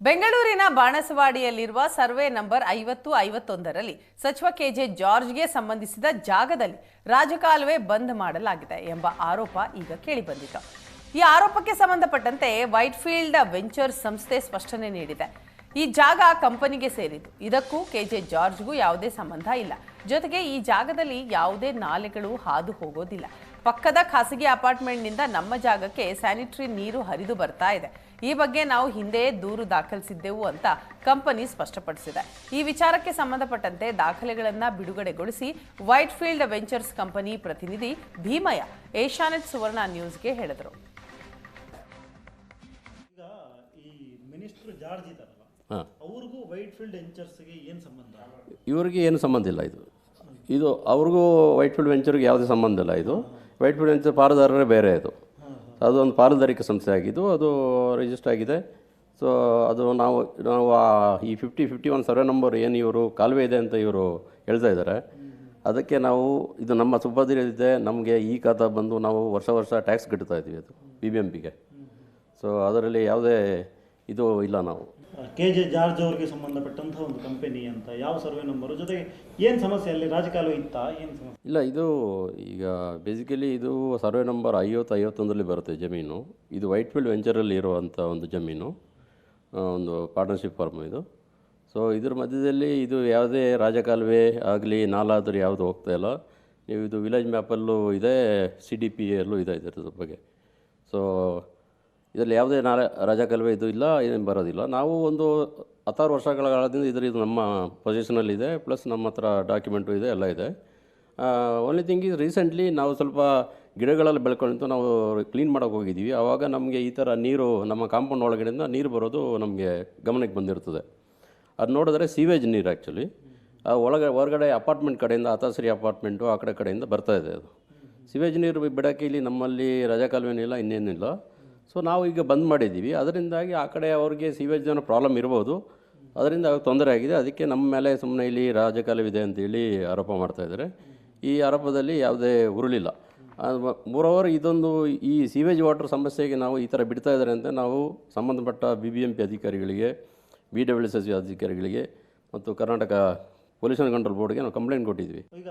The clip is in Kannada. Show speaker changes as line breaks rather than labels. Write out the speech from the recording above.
ಬೆಂಗಳೂರಿನ ಬಾಣಸವಾಡಿಯಲ್ಲಿರುವ ಸರ್ವೆ ನಂಬರ್ ಐವತ್ತು, ಐವತ್ತೊಂದರಲ್ಲಿ ಸಚಿವ ಕೆಜೆ ಜಾರ್ಜ್ಗೆ ಸಂಬಂಧಿಸಿದ ಜಾಗದಲ್ಲಿ ರಾಜಕಾಲುವೆ ಬಂದ್ ಮಾಡಲಾಗಿದೆ ಎಂಬ ಆರೋಪ ಈಗ ಕೇಳಿಬಂದಿತು ಈ ಆರೋಪಕ್ಕೆ ಸಂಬಂಧಪಟ್ಟಂತೆ ವೈಟ್ಫೀಲ್ಡ್ ವೆಂಚರ್ಸ್ ಸಂಸ್ಥೆ ಸ್ಪಷ್ಟನೆ ನೀಡಿದೆ. ಈ ಜಾಗ ಕಂಪನಿಗೆ ಸೇರಿದ್ದು. ಇದಕ್ಕೂ ಕೆಜೆ ಜಾರ್ಜ್ಗೂ ಯಾವುದೇ ಸಂಬಂಧ ಇಲ್ಲ. ಜೊತೆಗೆ ಈ ಜಾಗದಲ್ಲಿ ಯಾವುದೇ ನಾಲೆಗಳು ಹಾದು ಹೋಗೋದಿಲ್ಲ. ಪಕ್ಕದ ಖಾಸಗಿ ಅಪಾರ್ಟ್ಮೆಂಟ್ನಿಂದ ನಮ್ಮ ಜಾಗಕ್ಕೆ ಸ್ಯಾನಿಟರಿ ನೀರು ಹರಿದು ಬರ್ತಾ ಇದೆ. ಈ ಬಗ್ಗೆ ನಾವು ಹಿಂದೆ ದೂರು ದಾಖಲಿಸಿದ್ದೆವು ಅಂತ ಕಂಪನಿ ಸ್ಪಷ್ಟಪಡಿಸಿದೆ. ಈ ವಿಚಾರಕ್ಕೆ ಸಂಬಂಧಪಟ್ಟಂತೆ ದಾಖಲೆಗಳನ್ನು ಬಿಡುಗಡೆಗೊಳಿಸಿ ವೈಟ್ಫೀಲ್ಡ್ ವೆಂಚರ್ಸ್ ಕಂಪನಿ ಪ್ರತಿನಿಧಿ ಭೀಮಯ್ಯ ಏಷ್ಯಾನೆಟ್ ಸುವರ್ಣ ನ್ಯೂಸ್ಗೆ ಹೇಳಿದರು.
ಈಗ ಈ ಮಿನಿಸ್ಟರ್ ಜಾರ್ಜ್ ಇದ್ದಾರಲ್ಲ
ಹಾಂ.
ಅವ್ರಿಗೂ ವೈಟ್ ಫೀಲ್ಡ್ ವೆಂಚರ್ಸ್ಗೆ ಏನು ಸಂಬಂಧ?
ಇವರಿಗೆ ಏನು ಸಂಬಂಧ ಇಲ್ಲ ಇದು. ಇದು ಅವ್ರಿಗೂ ವೈಟ್ಫೀಲ್ಡ್ ವೆಂಚರ್ಗೆ ಯಾವುದೇ ಸಂಬಂಧ ಇಲ್ಲ ಇದು. ವೈಟ್ಫೀಲ್ಡ್ ಅಂತ ಪಾಲುದಾರರೇ ಬೇರೆ ಅದು. ಅದು ಒಂದು ಪಾಲುದಾರಿಕೆ ಸಂಸ್ಥೆ ಆಗಿದ್ದು ಅದು ರಿಜಿಸ್ಟರ್ ಆಗಿದೆ. ಸೊ ಅದು ನಾವು ನಾವು ಈ fifty fifty one survey number ಏನು ಇವರು ಕಾಲುವೆ ಇದೆ ಅಂತ ಇವರು ಹೇಳ್ತಾ ಇದ್ದಾರೆ. ಅದಕ್ಕೆ ನಾವು ಇದು ನಮ್ಮ ಸುಬ್ಬದಿದೆ ನಮಗೆ ಈ ಖಾತಾ ಬಂದು ನಾವು ವರ್ಷ ವರ್ಷ ಟ್ಯಾಕ್ಸ್ ಕಟ್ತಾ ಇದ್ದೀವಿ ಅದು ಬಿ ಬಿ ಎಂ ಪಿಗೆ ಸೊ ಅದರಲ್ಲಿ ಯಾವುದೇ ಇದು ಇಲ್ಲ ನಾವು.
ಕೆ ಜೆ ಜಾರ್ಜ್ ಅವರಿಗೆ ಸಂಬಂಧಪಟ್ಟಂತಹ ಒಂದು ಕಂಪನಿ ಅಂತ ಯಾವ ಸರ್ವೆ ನಂಬರ್ ಜೊತೆಗೆ ಏನು ಸಮಸ್ಯೆ ಅಲ್ಲಿ ರಾಜಕಾಲ ಇತ್ತಾ? ಏನು ಸಮಸ್ಯೆ?
ಇಲ್ಲ ಇದು ಈಗ ಬೇಸಿಕಲಿ ಇದು ಸರ್ವೆ ನಂಬರ್ ಐವತ್ತು ಐವತ್ತೊಂದರಲ್ಲಿ ಬರುತ್ತೆ ಜಮೀನು. ಇದು ವೈಟ್ ಫೀಲ್ಡ್ ವೆಂಚರಲ್ಲಿ ಇರುವಂಥ ಒಂದು ಜಮೀನು. ಒಂದು ಪಾರ್ಟ್ನರ್ಶಿಪ್ ಫಾರ್ಮ್ ಇದು. ಸೊ ಇದ್ರ ಮಧ್ಯದಲ್ಲಿ ಇದು ಯಾವುದೇ ರಾಜಕಾಲುವೆ ಆಗಲಿ ನಾಲಾದರೂ ಯಾವುದು ಹೋಗ್ತಾ ಇಲ್ಲ. ನೀವು ಇದು ವಿಲೇಜ್ ಮ್ಯಾಪಲ್ಲೂ ಇದೆ ಸಿ ಡಿ ಪಿ ಎಲ್ಲೂ ಇದೆ ಇದರ ಬಗ್ಗೆ. ಸೊ ಇದರಲ್ಲಿ ಯಾವುದೇ ನಾಳೆ ರಾಜಕಾಲುವೆ ಇದು ಇಲ್ಲ ಏನು ಬರೋದಿಲ್ಲ. ನಾವು ಒಂದು ಹತ್ತಾರು ವರ್ಷಗಳ ಕಾಲದಿಂದ ಇದರ ಇದು ನಮ್ಮ ಪೊಸಿಷನಲ್ಲಿದೆ ಪ್ಲಸ್ ನಮ್ಮ ಹತ್ರ ಡಾಕ್ಯುಮೆಂಟು ಇದೆ, ಎಲ್ಲ ಇದೆ. ಓನ್ಲಿ ಥಿಂಗ್ ಇಸ್ ರೀಸೆಂಟ್ಲಿ ನಾವು ಸ್ವಲ್ಪ ಗಿಡಗಳಲ್ಲಿ ಬೆಳ್ಕೊಂಡು ನಾವು ಕ್ಲೀನ್ ಮಾಡೋಕೆ ಹೋಗಿದ್ದೀವಿ. ಆವಾಗ ನಮಗೆ ಈ ಥರ ನೀರು, ನಮ್ಮ ಕಾಂಪೌಂಡ್ ಒಳಗಡೆಯಿಂದ ನೀರು ಬರೋದು ನಮಗೆ ಗಮನಕ್ಕೆ ಬಂದಿರ್ತದೆ. ಅದು ನೋಡಿದ್ರೆ ಸೀವೇಜ್ ನೀರು ಆ್ಯಕ್ಚುಲಿ ಒಳಗೆ, ಹೊರಗಡೆ ಅಪಾರ್ಟ್ಮೆಂಟ್ ಕಡೆಯಿಂದ, ಹತಾಶ್ರೀ ಅಪಾರ್ಟ್ಮೆಂಟು ಆ ಕಡೆ ಕಡೆಯಿಂದ ಬರ್ತಾ ಇದೆ ಅದು. ಸಿವೇಜ್ ನೀರು ಬಿಡೋಕ್ಕೆ ಇಲ್ಲಿ ನಮ್ಮಲ್ಲಿ ರಜಾಕಾಲುವೆನಿಲ್ಲ ಇನ್ನೇನಿಲ್ಲ. ಸೊ ನಾವು ಈಗ ಬಂದ್ ಮಾಡಿದ್ದೀವಿ. ಅದರಿಂದಾಗಿ ಆ ಕಡೆ ಅವ್ರಿಗೆ ಸಿವೇಜ್ ಪ್ರಾಬ್ಲಮ್ ಇರ್ಬೋದು. ಅದರಿಂದ ತೊಂದರೆ ಆಗಿದೆ. ಅದಕ್ಕೆ ನಮ್ಮ ಮೇಲೆ ಸುಮ್ಮನೆ ಇಲ್ಲಿ ರಾಜಕಾಲವಿದೆ ಅಂತೇಳಿ ಆರೋಪ ಮಾಡ್ತಾಯಿದ್ದಾರೆ ಈ ಆರೋಪದಲ್ಲಿ ಯಾವುದೇ ಉರುಳಿಲ್ಲ ಮೂರವರು ಇದೊಂದು ಈ ಸೀವೇಜ್ ವಾಟರ್ ಸಮಸ್ಯೆಗೆ ನಾವು ಈ ಥರ ಬಿಡ್ತಾ ಇದ್ದಾರೆ ಅಂತ ನಾವು ಸಂಬಂಧಪಟ್ಟ ಬಿ ಬಿ ಎಂ ಪಿ ಅಧಿಕಾರಿಗಳಿಗೆ ಬಿ ಡಬ್ಲ್ಯೂ ಎಸ್ ಎಸ್ ಅಧಿಕಾರಿಗಳಿಗೆ ಮತ್ತು ಕರ್ನಾಟಕ ಪೊಲ್ಯೂಷನ್ ಕಂಟ್ರೋಲ್ ಬೋರ್ಡ್ಗೆ ನಾವು ಕಂಪ್ಲೇಂಟ್ ಕೊಟ್ಟಿದ್ವಿ
ಈಗ